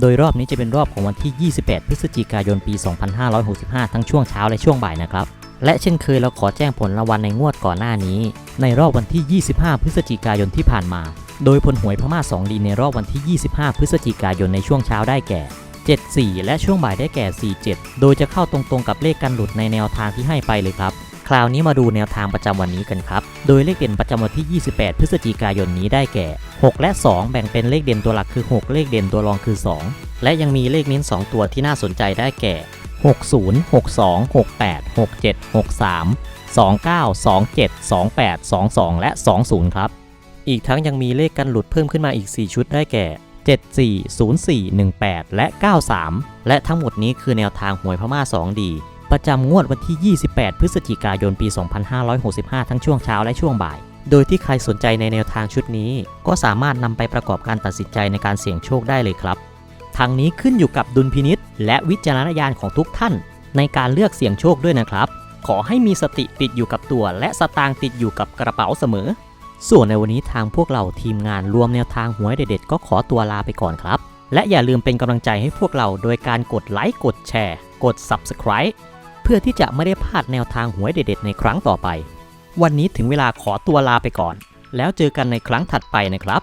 โดยรอบนี้จะเป็นรอบของวันที่ 28 พฤศจิกายนปี 2565 ทั้งช่วงเช้าและช่วงบ่ายนะครับ และเช่นเคยเราขอแจ้งผลรางวัลในงวดก่อนหน้านี้ ในรอบวันที่ 25 พฤศจิกายนที่ผ่านมา โดยผลหวยพม่า2ดีในรอบวันที่ 25 พฤศจิกายนในช่วงเช้าได้แก่ 74 และช่วงบ่ายได้แก่ 47 โดยจะเข้าตรงๆกับเลขกันหลุดในแนวทางที่ให้ไปเลยครับ คราวนี้มาดูแนวทางประจำวันนี้กันครับ โดยเลขเด่นประจำวันที่ 28 พฤศจิกายนนี้ได้แก่ 6 และ 2 แบ่งเป็นเลขเด่นตัวหลักคือ 6 เลขเด่นตัวรองคือ 2 และยังมีเลขเน้น 2 ตัวที่น่าสนใจได้แก่ 60 62 68 67 63 29 27 28 22 และ 20 ครับ อีกทั้งยังมีเลขกันหลุดเพิ่มขึ้นมาอีก 4 ชุดได้แก่ 74 04 18 และ 93 และทั้งหมดนี้คือแนวทางหวยพม่า 2 ดี ประจำงวดวันที่ 28 พฤศจิกายน ปี 2565 ทั้งช่วงเช้าและช่วงบ่าย โดยที่ใครสนใจในแนวทางชุดนี้ ก็สามารถนำไปประกอบการตัดสินใจในการเสี่ยงโชคได้เลยครับทางนี้ขึ้นอยู่กับดุลพินิษและวิจารณญาณของทุกท่าน ในการเลือกเสี่ยงโชคด้วยนะครับ ขอให้มีสติติดอยู่กับตัว และสตางค์ติดอยู่กับกระเป๋าเสมอ ส่วนในวันนี้ทางพวกเราทีมงานรวมแนวทางหวยเด็ดๆก็ขอตัวลาไปก่อนครับ และอย่าลืมเป็นกำลังใจให้พวกเราโดยการกดไลค์กดแชร์ กด Subscribe เพื่อที่จะไม่ได้พลาดแนวทางหวยเด็ด ๆ ในครั้งต่อไป วันนี้ถึงเวลาขอตัวลาไปก่อน แล้วเจอกันในครั้งถัดไปนะครับ